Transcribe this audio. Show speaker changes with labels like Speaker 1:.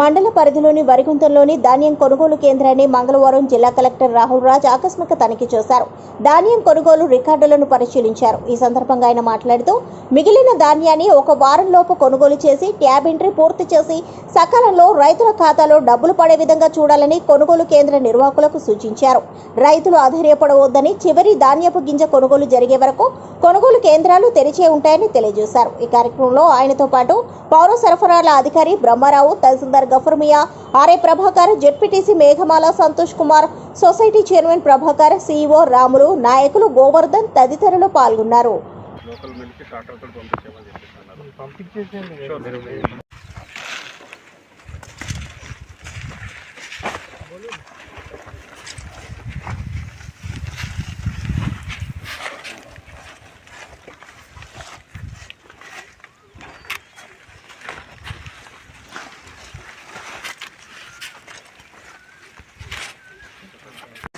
Speaker 1: మండల పరిధిలోని వరిగుంతంలోని ధాన్యం కొనుగోలు కేంద్రాన్ని మంగళవారం జిల్లా కలెక్టర్ రాహుల్ రాజ్ ఆకస్మిక తనిఖీ చేశారు. ధాన్యం కొనుగోలు రికార్డులను పరిశీలించారు. ఈ సందర్భంగా ఆయన మాట్లాడుతూ మిగిలిన ధాన్యాన్ని ఒక వారంలోపు కొనుగోలు చేసి ట్యాబ్ ఎంట్రీ పూర్తి చేసి సకాలంలో రైతుల ఖాతాలో డబ్బులు పడే విధంగా చూడాలని కొనుగోలు కేంద్ర నిర్వాహకులకు సూచించారు. రైతులు ఆధైర్యపడవద్దని చివరి ధాన్యపు గింజ కొనుగోలు జరిగే వరకు కొనుగోలు కేంద్రాలు తెరిచే ఉంటాయని తెలియజేశారు. ఈ కార్యక్రమంలో ఆయనతో పాటు పౌర సరఫరాల అధికారి Brahmarao tahsildar Gafarmiya RA Prabhakar ZPTC Meghamala Santosh Kumar society chairman Prabhakar CEO Ramulu నాయకులు గోవర్ధన్ తదితరులు పాల్గొన్నారు.
Speaker 2: పంపించేసేయండి.